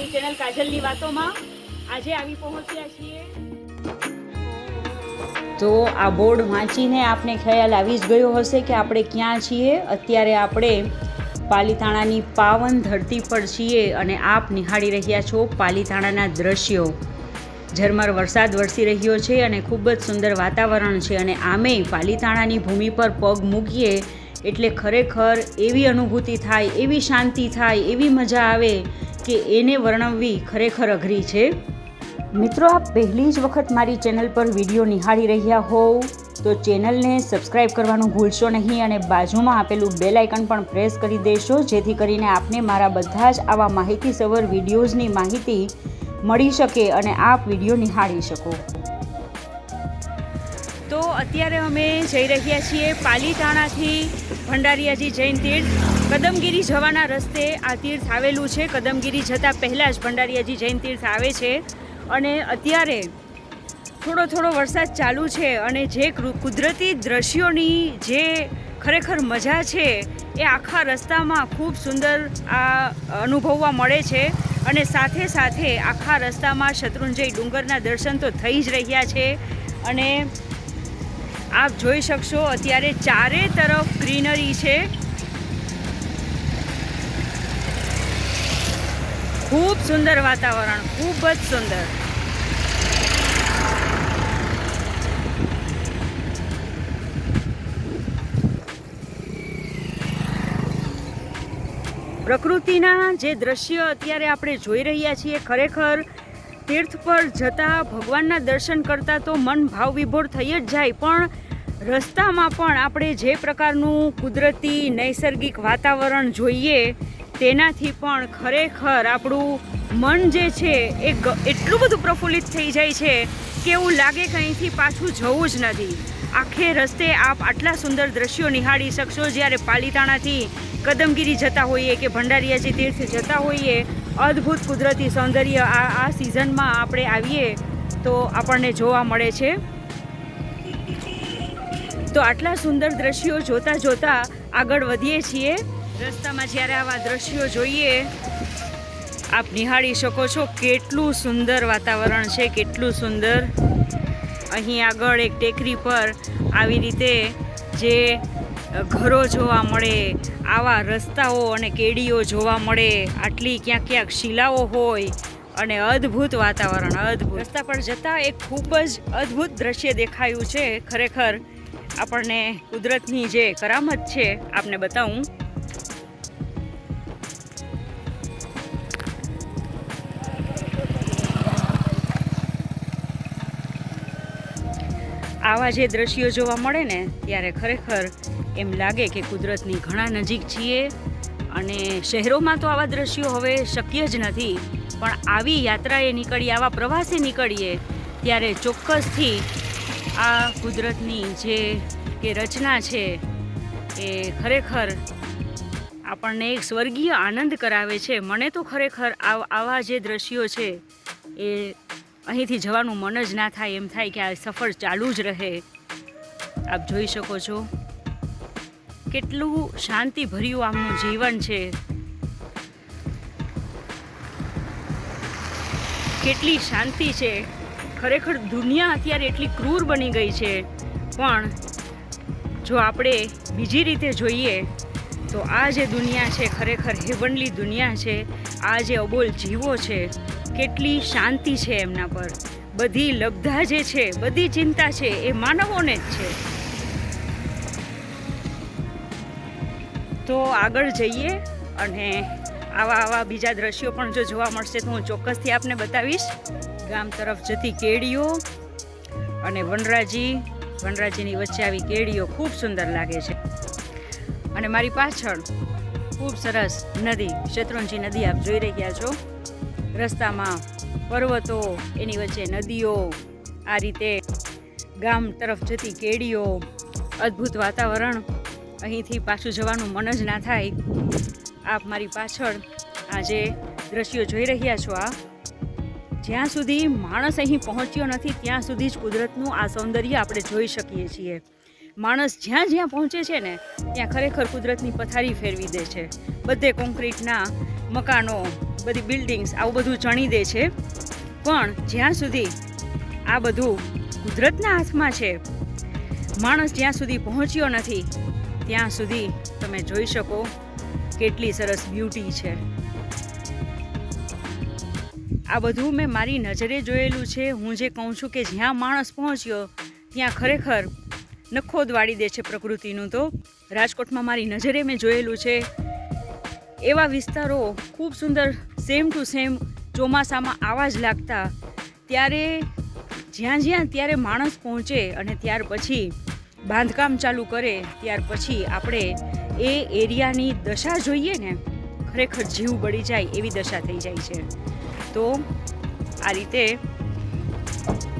મારી ચેનલ કાજલની વાતોમાં આજે આવી પહોંચ્યા છીએ. તો આ બોર્ડ વાંચીને આપને ખ્યાલ આવી જ ગયો હશે કે આપણે ક્યાં છીએ. અત્યારે આપણે પાલીતાણાની પાવન ધરતી પર છીએ અને આપ નિહાળી રહ્યા છો પાલીતાણાના દ્રશ્યો. ઝરમર વરસાદ વરસી રહ્યો છે અને ખૂબ જ સુંદર વાતાવરણ છે અને આમે પાલીતાણાની ભૂમિ પર પગ મૂકીએ એટલે ખરેખર એવી અનુભૂતિ થાય, એવી શાંતિ થાય, એવી મજા આવે કે એને વર્ણવવી ખરેખર અઘરી છે? મિત્રો, આપ પહેલી જ વખત મારી ચેનલ પર વીડિયો નિહાળી રહ્યા હોવ, તો ચેનલને સબસ્ક્રાઇબ કરવાનું ભૂલશો નહીં અને બાજુમાં આપેલું બેલ આઇકન પણ પ્રેસ કરી દેશો, જેથી કરીને આપને મારા બધા જ આવા માહિતીસભર વિડીયોઝની માહિતી મળી શકે અને આપ વીડિયો નિહાળી શકો. તો અત્યારે અમે જઈ રહ્યા છીએ પાલીતાણાથી ભંડારીયાજી જૈન તીર્થ. કદમગીરી જવાના રસ્તે આ તીર્થ આવેલું છે. કદમગીરી જતાં પહેલાં જ ભંડારીયાજી જૈન તીર્થ આવે છે અને અત્યારે થોડો થોડો વરસાદ ચાલુ છે અને જે કુદરતી દ્રશ્યોની જે ખરેખર મજા છે એ આખા રસ્તામાં ખૂબ સુંદર આ અનુભવવા મળે છે અને સાથે સાથે આખા રસ્તામાં શત્રુંજય ડુંગરના દર્શન તો થઈ જ રહ્યા છે અને આપ જોઈ શકશો અત્યારે ચારે તરફ ગ્રીનરી છે ખૂબ સુંદર વાતાવરણ, ખૂબ જ સુંદર. પ્રકૃતિના જે દ્રશ્ય અત્યારે આપણે જોઈ રહ્યા છીએ, ખરેખર તીર્થ પર જતા ભગવાનના દર્શન કરતાં તો મન ભાવ વિભોર થઈ જ જાય, પણ રસ્તામાં પણ આપણે જે પ્રકારનું કુદરતી, નૈસર્ગિક વાતાવરણ જોઈએ તેનાથી પણ ખરેખર આપણું મન જે છે એ એટલું બધું પ્રફુલ્લિત થઈ જાય છે કે એવું લાગે કે અહીંથી પાછું જવું જ નથી. આખે રસ્તે આપ આટલા સુંદર દ્રશ્યો નિહાળી શકશો. જ્યારે પાલીતાણાથી કદમગીરી જતા હોઈએ કે ભંડારીયાજી તીર્થ જતા હોઈએ, અદ્ભુત કુદરતી સૌંદર્ય આ આ સિઝનમાં આપણે આવીએ તો આપણને જોવા મળે છે. તો આટલા સુંદર દ્રશ્યો જોતા જોતા આગળ વધીએ છીએ. રસ્તામાં જ્યારે આવા દ્રશ્યો જોઈએ, આપ નિહાળી શકો છો કેટલું સુંદર વાતાવરણ છે, કેટલું સુંદર. અહીં આગળ એક ટેકરી પર આવી રીતે જે ઘરો જોવા મળે, આવા રસ્તાઓ અને કેડીઓ જોવા મળે, આટલી ક્યાંક ક્યાંક શિલાઓ હોય અને અદ્ભુત વાતાવરણ, અદ્ભુત. રસ્તા પર જતાં એક ખૂબ જ અદ્ભુત દ્રશ્ય દેખાયું છે. ખરેખર આપણને કુદરતની જે કરામત છે, આપને બતાવું. આવા જે દ્રશ્યો જોવા મળે ને, ત્યારે ખરેખર એમ લાગે કે કુદરતની ઘણા નજીક છીએ અને શહેરોમાં તો આવા દ્રશ્યો હવે શક્ય જ નથી. પણ આવી યાત્રાએ નીકળીએ આવા પ્રવાસે નીકળીએ, ત્યારે ચોક્કસથી આ કુદરતની જે કે રચના છે, એ ખરેખર આપણને એક સ્વર્ગીય આનંદ કરાવે છે. મને તો ખરેખર આવ- જે દ્રશ્યો છે, એ અહીંથી જવાનું મન જ ના થાય, એમ થાય કે આ સફર ચાલુ જ રહે. આપ જોઈ શકો છો. કેટલું શાંતિભર્યું આમનું જીવન છે. કેટલી શાંતિ છે. ખરેખર દુનિયા અત્યારે એટલી ક્રૂર બની ગઈ છે. પણ જો આપણે બીજી રીતે જોઈએ, તો આ જે દુનિયા છે, ખરેખર હેવનલી દુનિયા છે. આ જે અબોલ જીવો છે કેટલી શાંતિ છે એમના પર. બધી લબ્ધા જે છે, બધી ચિંતા છે, એ માનવોને જ છે. તો આગળ જઈએ અને આવા આવા બીજા દ્રશ્યો પણ જો જોવા મળશે તો હું ચોક્કસથી આપને બતાવીશ. ગામ તરફ જતી કેડીઓ અને વનરાજી, વનરાજીની વચ્ચે આવી કેડીઓ ખૂબ સુંદર લાગે છે. અને મારી પાછળ ખૂબ સરસ નદી, શેત્રુંજી નદી આપ જોઈ રહ્યા છો. રસ્તામાં, પર્વતો, એની વચ્ચે નદીઓ, આ રીતે ગામ તરફ જતી કેડીઓ, અદ્ભુત વાતાવરણ. અહીંથી પાછું જવાનું મન જ ના થાય. આપ મારી પાછળ આ જે દ્રશ્યો જોઈ રહ્યા છો આ. જ્યાં સુધી માણસ અહીં પહોંચ્યો નથી, ત્યાં સુધી જ કુદરતનું આ સૌંદર્ય આપણે જોઈ શકીએ છીએ. માણસ જ્યાં જ્યાં પહોંચે છે ને, ત્યાં ખરેખર કુદરતની પથારી ફેરવી દે છે. બધે કોન્ક્રીટના મકાનો બધી બિલ્ડિંગ્સ આવું બધું ચણી દે છે. પણ જ્યાં સુધી આ બધું કુદરતના હાથમાં છે, માણસ જ્યાં સુધી પહોંચ્યો નથી, ત્યાં સુધી તમે જોઈ શકો કેટલી સરસ બ્યુટી છે. આ બધું મેં મારી નજરે જોયેલું છે. હું જે કહું છું કે જ્યાં માણસ પહોંચ્યો, ત્યાં ખરેખર નખો વાળી દે છે પ્રકૃતિનું તો. રાજકોટમાં મારી નજરે મેં જોયેલું છે. એવા વિસ્તારો ખૂબ સુંદર સેમ ટુ સેમ ચોમાસામાં આવા જ લાગતા. ત્યારે જ્યાં જ્યાં ત્યારે માણસ પહોંચે અને ત્યાર પછી બાંધકામ ચાલુ કરે, ત્યાર પછી આપણે એ એરિયાની દશા જોઈએ ને, ખરેખર જીવ બળી જાય એવી દશા થઈ જાય છે. તો આ રીતે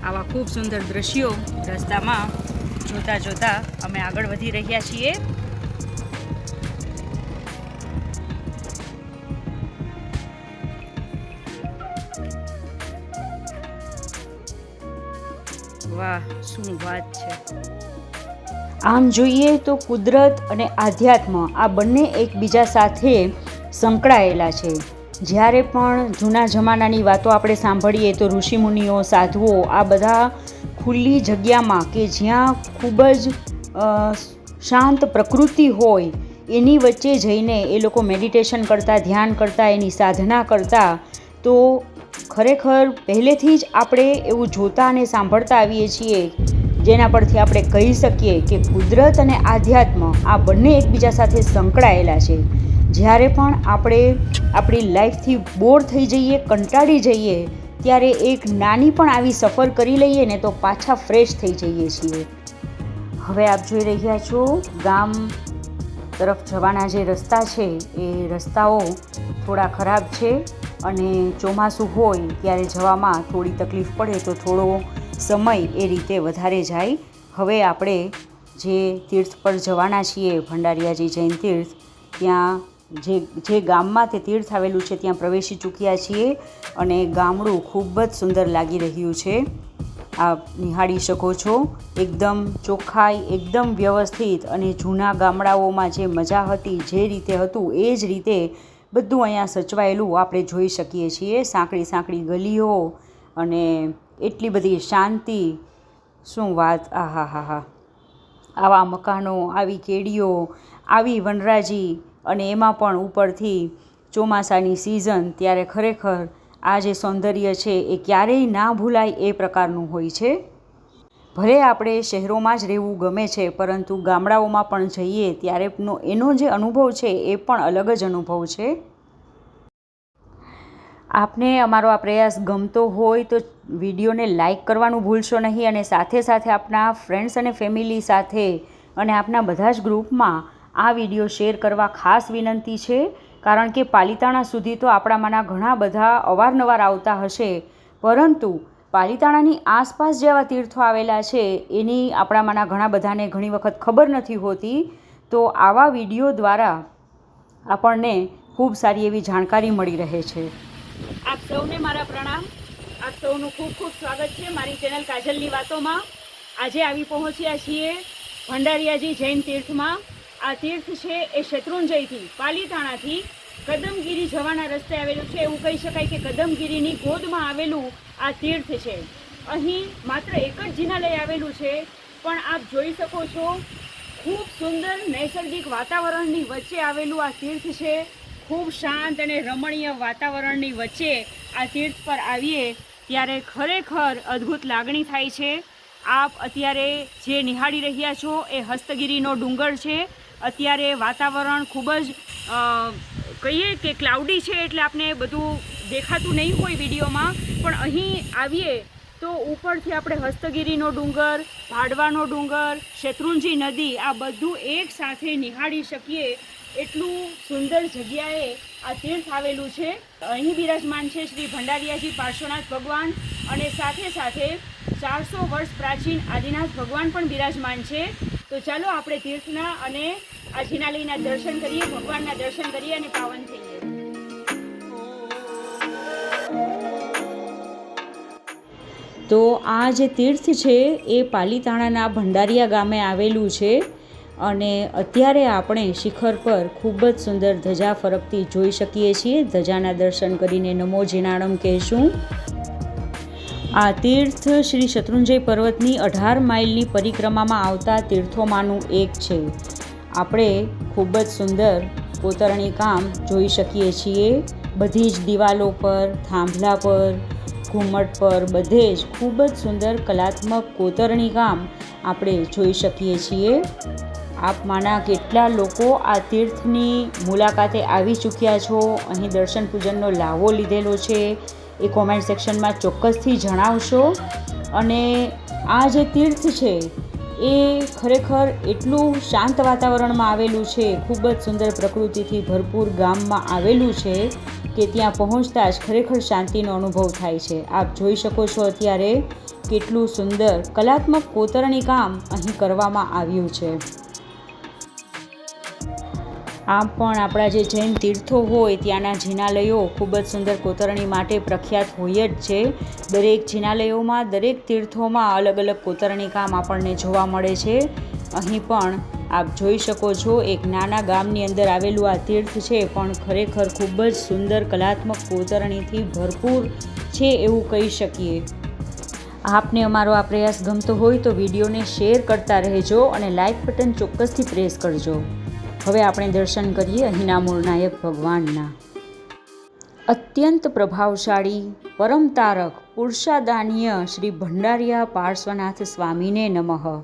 આવા ખૂબ સુંદર દ્રશ્યો રસ્તામાં જોતા જોતા અમે આગળ વધી રહ્યા છીએ. વાહ, શું વાત છે. આમ જોઈએ તો કુદરત અને આધ્યાત્મ આ બંને એકબીજા સાથે સંકળાયેલા છે. જ્યારે પણ જૂના જમાનાની વાતો આપણે સાંભળીએ તો ઋષિમુનિઓ, સાધુઓ આ બધા ખુલ્લી જગ્યામાં કે જ્યાં ખૂબ જ શાંત પ્રકૃતિ હોય એની વચ્ચે જઈને એ લોકો મેડિટેશન કરતાં, ધ્યાન કરતાં, એની સાધના કરતાં તો ખરેખર પહેલેથી જ આપણે એવું જોતા અને સાંભળતા આવીએ છીએ, જેના પરથી આપણે કહી શકીએ કે કુદરત અને આધ્યાત્મ આ બંને એકબીજા સાથે સંકળાયેલા છે. જ્યારે પણ આપણે આપણી લાઈફથી બોર થઈ જઈએ, કંટાળી જઈએ, ત્યારે એક નાની પણ આવી સફર કરી લઈએ ને તો પાછા ફ્રેશ થઈ જઈએ છીએ. હવે આપ જોઈ રહ્યા છો ગામ તરફ જવાના જે રસ્તા છે, એ રસ્તાઓ થોડા ખરાબ છે અને ચોમાસું હોય ત્યારે જવામાં થોડી તકલીફ પડે તો થોડો સમય એ રીતે વધારે જાય. હવે આપણે જે તીર્થ પર જવાના છીએ, ભંડારિયાજી જૈન તીર્થ, ત્યાં જે જે ગામમાં તે તીર્થ આવેલું છે, ત્યાં પ્રવેશી ચૂક્યા છીએ અને ગામડું ખૂબ જ સુંદર લાગી રહ્યું છે. આપ નિહાળી શકો છો. એકદમ ચોખ્ખાઈ, એકદમ વ્યવસ્થિત અને જૂના ગામડાઓમાં જે મજા હતી, જે રીતે હતું, એ જ રીતે બધું અહીંયા સચવાયેલું આપણે જોઈ શકીએ છીએ. સાંકડી સાંકડી ગલીઓ અને એટલી બધી શાંતિ. શું વાત? આ હા હા. હા આવા મકાનો, આવી કેડીઓ, આવી વનરાજી અને એમાં પણ ઉપરથી ચોમાસાની સિઝન ત્યારે ખરેખર આ જે સૌંદર્ય છે એ ક્યારેય ના ભૂલાય એ પ્રકારનું હોય છે. ભલે આપણે શહેરોમાં જ રહેવું ગમે છે, પરંતુ ગામડાઓમાં પણ જઈએ ત્યારેનો એનો જે અનુભવ છે એ પણ અલગ જ અનુભવ છે. આપને અમારો આ પ્રયાસ ગમતો હોય તો વિડીયોને લાઈક કરવાનું ભૂલશો નહીં અને સાથે સાથે આપના ફ્રેન્ડ્સ અને ફેમિલી સાથે અને આપના બધા જ ગ્રુપમાં આ વીડિયો શેર કરવા ખાસ વિનંતી છે. કારણ કે પાલિતાણા સુધી તો આપણામાંના ઘણા બધા અવારનવાર આવતા હશે. પરંતુ પાલિતાણાની આસપાસ જેવા તીર્થો આવેલા છે, એની આપણામાંના ઘણા બધાને ઘણી વખત ખબર નથી હોતી, તો આવા વીડિયો દ્વારા આપણને ખૂબ સારી એવી જાણકારી મળી રહે છે. આપ સૌને મારા પ્રણામ. આપ સૌનું ખૂબ ખૂબ સ્વાગત છે મારી ચેનલ કાજલની વાતોમાં. આજે આવી પહોંચ્યા છીએ ભંડારિયાજી જૈન તીર્થમાં. આ તીર્થ છે એ શત્રુંજયથી, પાલીતાણાથી કદમગીરી જવાના રસ્તે આવેલું છે. એવું કહી શકાય કે કદમગીરીની ગોદમાં આવેલું આ તીર્થ છે. અહીં માત્ર એક જ જિનાલય આવેલું છે. પણ આપ જોઈ શકો છો, ખૂબ સુંદર નૈસર્ગિક વાતાવરણની વચ્ચે આવેલું આ તીર્થ છે. ખૂબ શાંત અને રમણીય વાતાવરણની વચ્ચે આ તીર્થ પર આવીએ ત્યારે ખરેખર અદ્ભુત લાગણી થાય છે. આપ અત્યારે જે નિહાળી રહ્યા છો એ હસ્તગીરીનો ડુંગર છે. અત્યારે વાતાવરણ ખૂબ જ કહીએ કે ક્લાઉડી છે એટલે આપણે બધું દેખાતું નહીં હોય વિડીયોમાં. પણ અહીં આવીએ તો ઉપરથી આપણે હસ્તગીરીનો ડુંગર ભાડવાનો ડુંગર, શેત્રુંજી નદી, આ બધું એક સાથે નિહાળી શકીએ એટલું સુંદર જગ્યાએ આ તીર્થ આવેલું છે. અહીં બિરાજમાન છે શ્રી ભંડારિયાજી પાર્શ્વનાથ ભગવાન અને સાથે સાથે ચારસો વર્ષ પ્રાચીન આદિનાથ ભગવાન પણ બિરાજમાન છે. તો ચાલો આપણે તીર્થના અને આ જિનાલયના દર્શન કરીએ, ભગવાનના દર્શન કરીએ અને પાવન થઈએ. તો આ જે તીર્થ છે, એ પાલીતાણાના ભંડારિયા ગામે આવેલું છે અને અત્યારે આપણે શિખર પર ખૂબ જ સુંદર ધજા ફરકતી જોઈ શકીએ છીએ. ધજાના દર્શન કરીને નમો જીનાણમ કહેશું. આ તીર્થ શ્રી શત્રુંજય પર્વતની અઢાર માઇલની પરિક્રમામાં આવતા તીર્થોમાંનું એક છે. આપણે ખૂબ જ સુંદર કોતરણી કામ જોઈ શકીએ છીએ. બધી જ દિવાલો પર, થાંભલા પર, ઘુમ્મટ પર બધે જ ખૂબ જ સુંદર કલાત્મક કોતરણી કામ આપણે જોઈ શકીએ છીએ. આપમાંના કેટલા લોકો આ તીર્થની મુલાકાતે આવી ચૂક્યા છો? અહીં દર્શન પૂજનનો લાવો લીધેલો છે. એ કોમેન્ટ સેક્શનમાં ચોક્કસથી જણાવશો. અને આ જે તીર્થ છે, એ ખરેખર એટલું શાંત વાતાવરણમાં આવેલું છે, ખૂબ જ સુંદર પ્રકૃતિથી ભરપૂર ગામમાં આવેલું છે, કે ત્યાં પહોંચતા જ ખરેખર શાંતિનો અનુભવ થાય છે. આપ જોઈ શકો છો અત્યારે કેટલું સુંદર કલાત્મક કોતરણી કામ અહીં કરવામાં આવ્યું છે. આમ પણ આપણા જે જૈન તીર્થો હોય ત્યાંના જિનાલયો ખૂબ જ સુંદર કોતરણી માટે પ્રખ્યાત હોય જ છે. દરેક જિનાલયોમાં, દરેક તીર્થોમાં અલગ અલગ કોતરણી કામ આપણને જોવા મળે છે. અહીં પણ આપ જોઈ શકો છો, એક નાના ગામની અંદર આવેલું આ તીર્થ છે, પણ ખરેખર ખૂબ જ સુંદર કલાત્મક કોતરણીથી ભરપૂર છે એવું કહી શકીએ. આપને અમારો આ પ્રયાસ ગમતો હોય તો વિડીયોને શેર કરતા રહેજો અને લાઇક બટન ચોક્કસથી પ્રેસ કરજો. હવે આપણે દર્શન કરીએ અહીંના મૂળનાયક ભગવાનના. અત્યંત પ્રભાવશાળી, પરમ તારક, પુરુષાદાનીય શ્રી ભંડારિયા પાર્શ્વનાથ સ્વામીને નમઃ.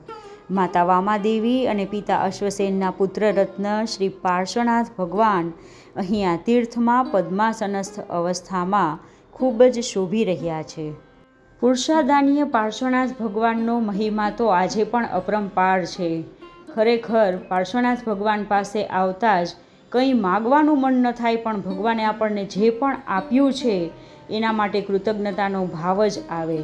માતા વામાદેવી અને પિતા અશ્વસેનના પુત્ર રત્ન શ્રી પાર્શ્વનાથ ભગવાન અહીં આ તીર્થમાં પદ્માસનસ્થ અવસ્થામાં ખૂબ જ શોભી રહ્યા છે. પુરુષાદાનીય પાર્શ્વનાથ ભગવાનનો મહિમા તો આજે પણ અપરંપાર છે. ખરેખર પાર્શ્વનાથ ભગવાન પાસે આવતા જ કંઈ માગવાનું મન ન થાય પણ ભગવાને આપણને જે પણ આપ્યું છે, એના માટે કૃતજ્ઞતાનો ભાવ જ આવે.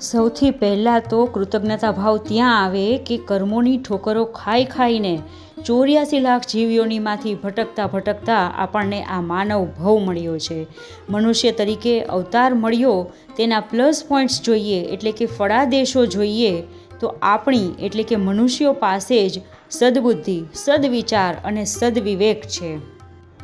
સૌથી પહેલાં તો કૃતજ્ઞતા ભાવ ત્યાં આવે કે કર્મોની ઠોકરો ખાઈ ખાઈને ચોર્યાસી લાખ જીવીઓનીમાંથી ભટકતા ભટકતા આપણને આ માનવ ભવ મળ્યો છે. મનુષ્ય તરીકે અવતાર મળ્યો, તેના પ્લસ પોઈન્ટ્સ જોઈએ એટલે કે ફળાદેશો જોઈએ તો આપણી, એટલે કે મનુષ્યો પાસે જ સદબુદ્ધિ, સદવિચાર અને સદવિવેક છે.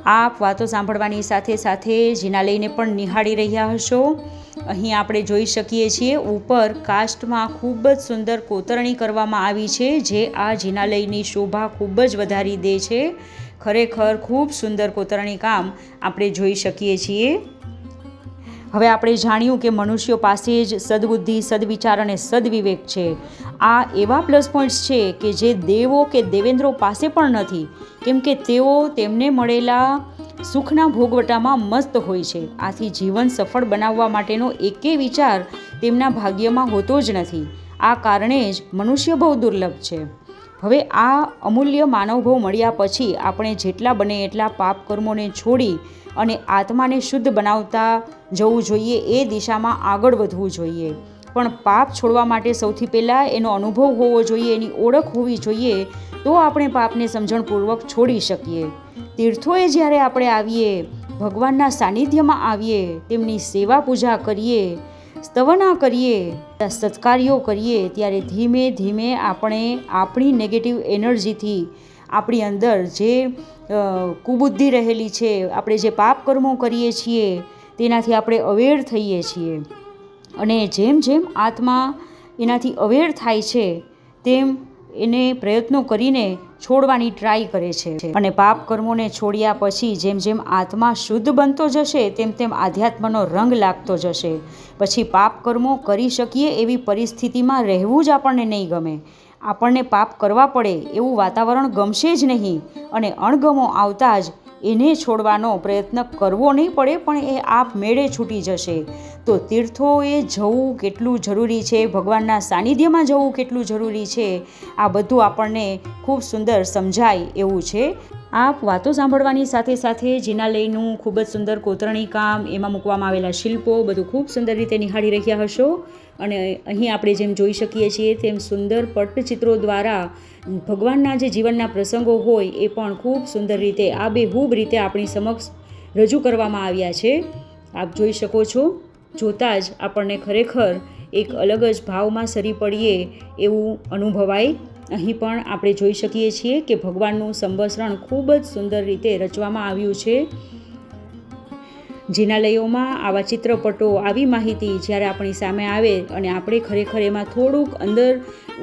આપ વાતો સાંભળવાની સાથે સાથે જેના લઈને પણ નિહાળી રહ્યા હશો. અહીં આપણે જોઈ શકીએ છીએ, ઉપર કાસ્ટમાં ખૂબ જ સુંદર કોતરણી કરવામાં આવી છે, જે આ જિનાલયની શોભા ખૂબ જ વધારી દે છે. ખરેખર ખૂબ સુંદર કોતરણી કામ આપણે જોઈ શકીએ છીએ. હવે આપણે જાણ્યું કે મનુષ્યો પાસે જ સદબુદ્ધિ, સદવિચાર અને સદવિવેક છે. આ એવા પ્લસ પોઈન્ટ્સ છે કે જે દેવો કે દેવેન્દ્રો પાસે પણ નથી, કેમ કે તેઓ તેમને મળેલા સુખના ભોગવટામાં મસ્ત હોય છે. આથી જીવન સફળ બનાવવા માટેનો એકે વિચાર તેમના ભાગ્યમાં હોતો જ નથી. આ કારણે જ મનુષ્ય બહુ દુર્લભ છે. હવે આ અમૂલ્ય માનવભવ મળ્યા પછી આપણે જેટલા બને એટલા પાપ કર્મોને છોડી અને આત્માને શુદ્ધ બનાવતા જવું જોઈએ એ દિશામાં આગળ વધવું જોઈએ. પણ પાપ છોડવા માટે સૌથી પહેલાં એનો અનુભવ હોવો જોઈએ, એની ઓળખ હોવી જોઈએ, તો આપણે પાપને સમજણપૂર્વક છોડી શકીએ. તીર્થોએ જ્યારે આપણે આવીએ, ભગવાનના સાનિધ્યમાં આવીએ, તેમની સેવા પૂજા કરીએ સ્તવના કરીએ, સત્કાર્યો કરીએ, ત્યારે ધીમે ધીમે આપણે આપણી નેગેટિવ એનર્જીથી આપણી અંદર જે કુબુદ્ધિ રહેલી છે, આપણે જે પાપ કર્મો કરીએ છીએ, તેનાથી આપણે અવેર થઈએ છીએ. અને જેમ જેમ આત્મા એનાથી અવેર થાય છે, તેમ એને પ્રયત્નો કરીને છોડવાની ટ્રાય કરે છે. અને પાપ કર્મોને છોડ્યા પછી જેમ જેમ આત્મા શુદ્ધ બનતો જશે, તેમ તેમ આધ્યાત્મનો રંગ લાગતો જશે. પછી પાપ કર્મો કરી શકીએ એવી પરિસ્થિતિમાં રહેવું જ આપણને નહીં ગમે. આપણને પાપ કરવા પડે એવું વાતાવરણ ગમશે જ નહીં અને અણગમો આવતા જ એને છોડવાનો પ્રયત્ન કરવો નહીં પડે, પણ એ આપ મેળે છૂટી જશે. તો તીર્થોએ જવું કેટલું જરૂરી છે? ભગવાનના સાનિધ્યમાં જવું કેટલું જરૂરી છે? આ બધું આપણને ખૂબ સુંદર સમજાય એવું છે. આપ વાતો સાંભળવાની સાથે સાથે જિનાલયનું ખૂબ જ સુંદર કોતરણી કામ એમાં મૂકવામાં આવેલા શિલ્પો બધું ખૂબ સુંદર રીતે નિહાળી રહ્યા હશો. અને અહીં આપણે જેમ જોઈ શકીએ છીએ તેમ સુંદર પટ્ટચિત્રો દ્વારા ભગવાનના જે જીવનના પ્રસંગો હોય એ પણ ખૂબ સુંદર રીતે આબેહૂબ રીતે આપણી સમક્ષ રજૂ કરવામાં આવ્યા છે. આપ જોઈ શકો છો, જોતાં જ આપણને ખરેખર એક અલગ જ ભાવમાં સરી પડીએ એવું અનુભવાય અહીં પણ આપણે જોઈ શકીએ છીએ કે ભગવાનનું સંવસરણ ખૂબ જ સુંદર રીતે રચવામાં આવ્યું છે. જિનાલયોમાં આવા ચિત્રપટો આવી માહિતી જ્યારે આપણી સામે આવે અને આપણે ખરેખર એમાં થોડુંક અંદર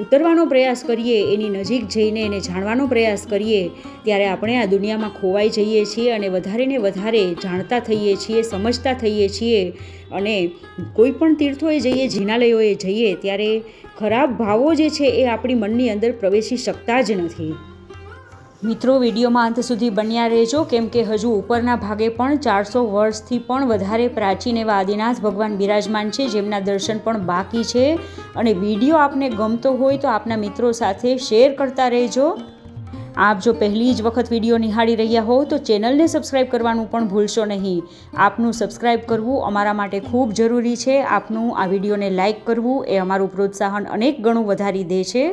ઉતરવાનો પ્રયાસ કરીએ, એની નજીક જઈને એને જાણવાનો પ્રયાસ કરીએ, ત્યારે આપણે આ દુનિયામાં ખોવાઈ જઈએ છીએ અને વધારે ને વધારે જાણતા થઈએ છીએ, સમજતા થઈએ છીએ અને કોઈ પણ તીર્થોએ જઈએ, જિનાલયોએ જઈએ, ત્યારે ખરાબ ભાવો જે છે એ આપણી મનની અંદર પ્રવેશી શકતા જ નથી. મિત્રો, વિડીયોમાં અંત સુધી બન્યા રહેજો. કેમ કે હજુ ઉપરના ભાગે પણ ચારસો વર્ષથી પણ વધારે પ્રાચીન એવા આદિનાથ ભગવાન બિરાજમાન છે, જેમના દર્શન પણ બાકી છે. અને વીડિયો આપને ગમતો હોય તો આપના મિત્રો સાથે શેર કરતા રહેજો. આપ જો પહેલી જ વખત વીડિયો નિહાળી રહ્યા હોવ તો ચેનલને સબસ્ક્રાઈબ કરવાનું પણ ભૂલશો નહીં. આપનું સબસ્ક્રાઈબ કરવું અમારા માટે ખૂબ જરૂરી છે. આપનું આ વિડીયોને લાઇક કરવું એ અમારું પ્રોત્સાહન અનેક ગણું વધારી દે છે.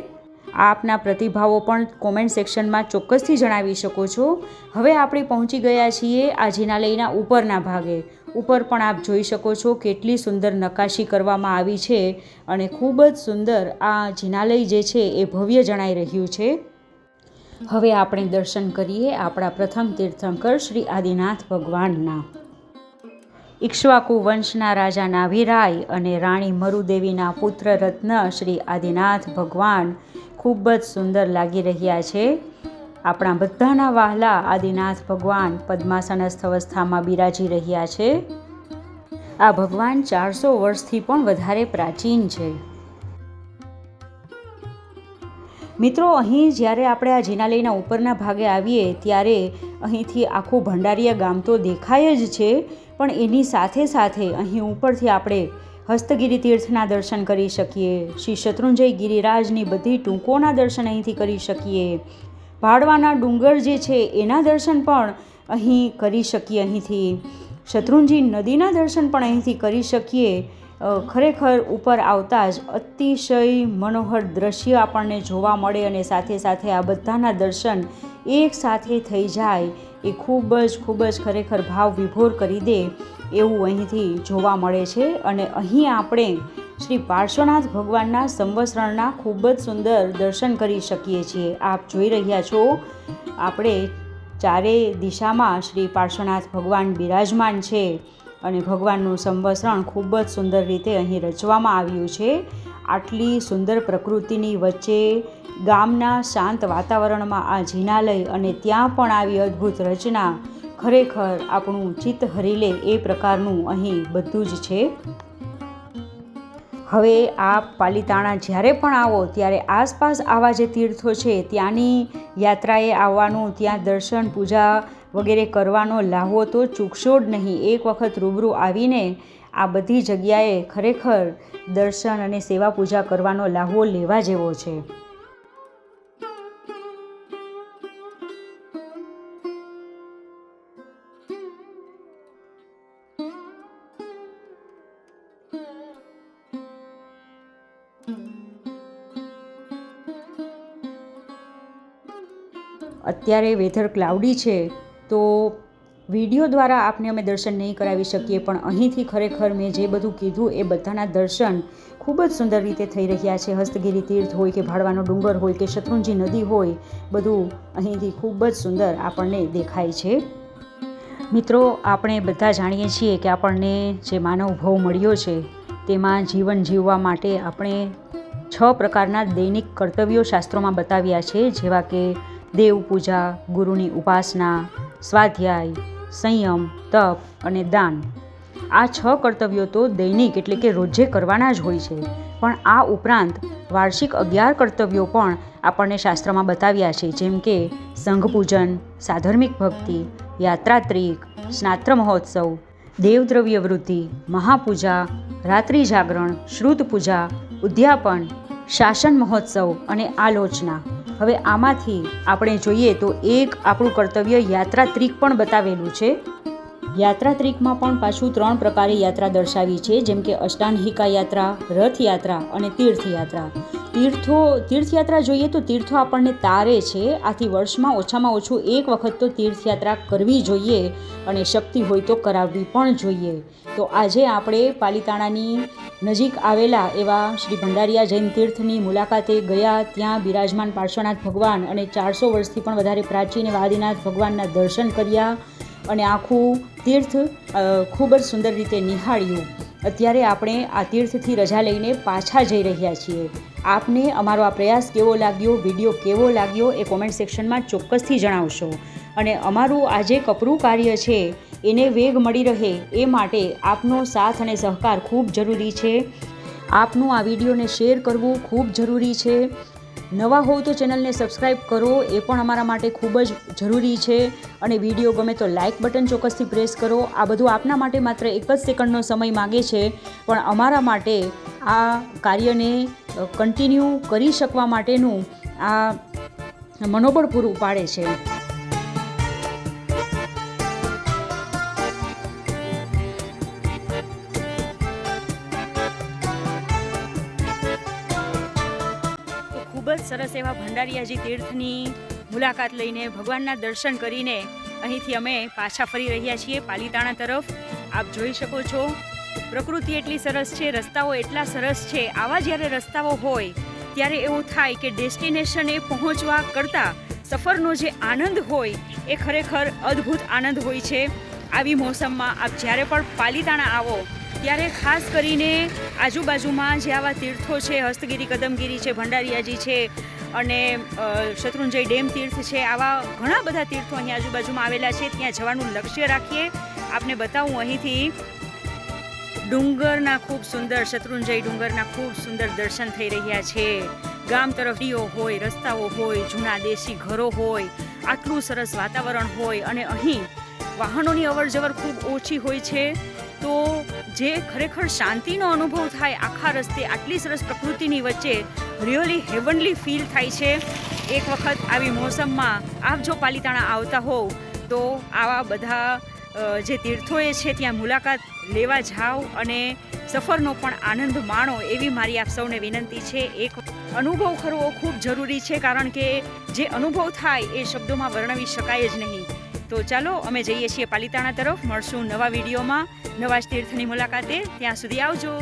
આપના પ્રતિભાવો પણ કોમેન્ટ સેક્શનમાં ચોક્કસથી જણાવી શકો છો. હવે આપણે પહોંચી ગયા છીએ આ જિનાલયના ઉપરના ભાગે. ઉપર પણ આપ જોઈ શકો છો કેટલી સુંદર નકાશી કરવામાં આવી છે અને ખૂબ જ સુંદર આ જિનાલય જે છે એ ભવ્ય જણાઈ રહ્યું છે. હવે આપણે દર્શન કરીએ આપણા પ્રથમ તીર્થંકર શ્રી આદિનાથ ભગવાનના. ઇક્ષ્વાકુ વંશના રાજા નાભિરાય અને રાણી મરુદેવીના પુત્ર રત્ન શ્રી આદિનાથ ભગવાન ખૂબ જ સુંદર લાગી રહ્યા છે. આપણા બધાના વહાલા આદિનાથ ભગવાન પદ્માસનસ્થ અવસ્થામાં બિરાજી રહ્યા છે. આ ભગવાન ચારસો વર્ષથી પણ વધારે પ્રાચીન છે. મિત્રો, અહીં જ્યારે આપણે આ જિનાલયના ઉપરના ભાગે આવીએ, ત્યારે અહીંથી આખું ભંડારીયા ગામ તો દેખાય જ છે, પણ એની સાથે સાથે અહીં ઉપરથી આપણે હસ્તગીરી તીર્થના દર્શન કરી શકીએ, શ્રી શત્રુંજય ગિરિરાજની બધી ટૂંકોના દર્શન અહીંથી કરી શકીએ. ભાડવાના ડુંગર જે છે એના દર્શન પણ અહીં કરી શકીએ અહીંથી. શત્રુંજી નદીના દર્શન પણ અહીંથી કરી શકીએ. ખરેખર ઉપર આવતા જ અતિશય મનોહર દ્રશ્ય આપણને જોવા મળે અને સાથે સાથે આ બધાના દર્શન એક સાથે થઈ જાય એ ખૂબ જ ખૂબ જ ખરેખર ભાવ વિભોર કરી દે. એવું અહીંથી જોવા મળે છે અને અહીં આપણે શ્રી પાર્શ્વનાથ ભગવાનના સંવસરણના ખૂબ જ સુંદર દર્શન કરી શકીએ છીએ. આપ જોઈ રહ્યા છો, આપણે ચારે દિશામાં શ્રી પાર્શ્વનાથ ભગવાન બિરાજમાન છે અને ભગવાનનું સંવસરણ ખૂબ જ સુંદર રીતે અહીં રચવામાં આવ્યું છે. આટલી સુંદર પ્રકૃતિની વચ્ચે ગામના શાંત વાતાવરણમાં આ જિનાલય અને ત્યાં પણ આવી અદ્ભુત રચના ખરેખર આપણું ચિત્ત હરી લે એ પ્રકારનું અહીં બધું જ છે. હવે આપ પાલિતાણા જ્યારે પણ આવો, ત્યારે આસપાસ આવા જે તીર્થો છે, ત્યાંની યાત્રાએ આવવાનું, ત્યાં દર્શન, પૂજા વગેરે કરવાનો લાહવો તો ચૂકશો જ નહીં. એક વખત રૂબરૂ આવીને આ બધી જગ્યાએ ખરેખર દર્શન અને સેવા પૂજા કરવાનો લાહવો લેવા જેવો છે. અત્યારે વેધર ક્લાઉડી છે, તો વીડિયો દ્વારા આપને અમે દર્શન નહીં કરાવી શકીએ, પણ અહીંથી ખરેખર મેં જે બધું કીધું એ બધાના દર્શન ખૂબ જ સુંદર રીતે થઈ રહ્યા છે. હસ્તગીરી તીર્થ હોય કે ભાડવાનો ડુંગર હોય કે શત્રુંજી નદી હોય, બધું અહીંથી ખૂબ જ સુંદર આપણને દેખાય છે. મિત્રો, આપણે બધા જાણીએ છીએ કે આપણને જે માનવ ભવ મળ્યો છે, તેમાં જીવન જીવવા માટે આપણે છ પ્રકારના દૈનિક કર્તવ્યો શાસ્ત્રોમાં બતાવ્યા છે, જેવા કે દેવ પૂજા ગુરુની ઉપાસના, સ્વાધ્યાય, સંયમ, તપ અને દાન. આ છ કર્તવ્યો તો દૈનિક એટલે કે રોજે કરવાના જ હોય છે. પણ આ ઉપરાંત વાર્ષિક અગિયાર કર્તવ્યો પણ આપણને શાસ્ત્રમાં બતાવ્યા છે. જેમ કે સંઘ સાધર્મિક ભક્તિ, યાત્રાત્રિક, સ્નાત્ર મહોત્સવ, દેવદ્રવ્ય વૃદ્ધિ મહાપૂજા, રાત્રિ જાગરણ, શ્રુત પૂજા, ઉદ્યાપન, શાસન મહોત્સવ અને આલોચના. હવે આમાંથી આપણે જોઈએ તો એક આપણું કર્તવ્ય યાત્રા ત્રિક પણ બતાવેલું છે. યાત્રા ત્રિકમાં પણ પાછું ત્રણ પ્રકારે યાત્રા દર્શાવી છે, જેમ કે અષ્ટાંહિકા યાત્રા, રથયાત્રા અને તીર્થયાત્રા. તીર્થો, તીર્થયાત્રા જોઈએ તો તીર્થો આપણને તારે છે, આથી વર્ષમાં ઓછામાં ઓછું એક વખત તો તીર્થયાત્રા કરવી જોઈએ અને શક્તિ હોય તો કરાવવી પણ જોઈએ. તો આજે આપણે પાલિતાણાની નજીક આવેલા એવા શ્રી ભંડારિયા જૈન તીર્થની મુલાકાતે ગયા ત્યાં બિરાજમાન પાર્શ્વનાથ ભગવાન અને ચારસો વર્ષથી પણ વધારે પ્રાચીન એવા ભગવાનના દર્શન કર્યા અને આખું તીર્થ ખૂબ જ સુંદર રીતે નિહાળ્યું. અત્યારે આપણે આ તીર્થથી રજા લઈને પાછા જઈ રહ્યા છીએ. આપને અમારો આ પ્રયાસ કેવો લાગ્યો, વીડિયો કેવો લાગ્યો એ કોમેન્ટ સેક્શનમાં ચોક્કસથી જણાવશો. અને અમારું આ જે કપરું કાર્ય છે, એને વેગ મળી રહે એ માટે આપનો સાથ અને સહકાર ખૂબ જરૂરી છે. આપનું આ વિડીયોને શેર કરવું ખૂબ જરૂરી છે. નવા હોવ તો ચેનલને સબસ્ક્રાઈબ કરો, એ પણ અમારા માટે ખૂબ જ જરૂરી છે. અને વીડિયો ગમે તો લાઇક બટન ચોક્કસથી પ્રેસ કરો. આ બધું આપના માટે માત્ર એક જ સેકન્ડનો સમય માગે છે. પણ અમારા માટે આ કાર્યને કન્ટિન્યુ કરી શકવા માટેનું આ મનોબળ પૂરું પાડે છે. સરસ એવા ભંડારીયાજી તીર્થની મુલાકાત લઈને ભગવાનના દર્શન કરીને અહીંથી અમે પાછા ફરી રહ્યા છીએ પાલીતાણા તરફ. આપ જોઈ શકો છો, પ્રકૃતિ એટલી સરસ છે, રસ્તાઓ એટલા સરસ છે. આવા જ્યારે રસ્તાઓ હોય, ત્યારે એવું થાય કે ડેસ્ટિનેશને પહોંચવા કરતાં સફરનો જે આનંદ હોય, એ ખરેખર અદ્ભુત આનંદ હોય છે. આવી મોસમમાં આપ જ્યારે પણ પાલીતાણા આવો ત્યારે ખાસ કરીને આજુબાજુમાં જે આવા તીર્થો છે, હસ્તગીરી, કદમગીરી છે, ભંડારિયાજી છે અને શત્રુંજય ડેમ તીર્થ છે, આવા ઘણા બધા તીર્થો અહીં આજુબાજુમાં આવેલા છે. ત્યાં જવાનું લક્ષ્ય રાખીએ. આપને બતાવું અહીંથી ડુંગરના ખૂબ સુંદર, શત્રુંજય ડુંગરના ખૂબ સુંદર દર્શન થઈ રહ્યા છે. ગામ તરફ ડીઓ હોય, રસ્તાઓ હોય, જૂના દેશી ઘરો હોય, આટલું સરસ વાતાવરણ હોય અને અહીં વાહનોની અવર જવર ખૂબ ઓછી હોય છે. તો જે ખરેખર શાંતિનો અનુભવ થાય આખા રસ્તે, આટલી સરસ પ્રકૃતિની વચ્ચે રિયલી હેવનલી ફીલ થાય છે. એક વખત આવી મોસમમાં આપ જો પાલિતાણા આવતા હોવ, તો આવા બધા જે તીર્થોએ છે ત્યાં મુલાકાત લેવા જાઓ અને સફરનો પણ આનંદ માણો એવી મારી આપ સૌને વિનંતી છે. એક અનુભવ કરવો ખૂબ જરૂરી છે, કારણ કે જે અનુભવ થાય એ શબ્દોમાં વર્ણવી શકાય જ નહીં. તો ચાલો અમે જઈએ છીએ પાલિતાણા તરફ. મળશું નવા વિડીયોમાં. નવા તીર્થની મુલાકાતે. ત્યાં સુધી આવજો.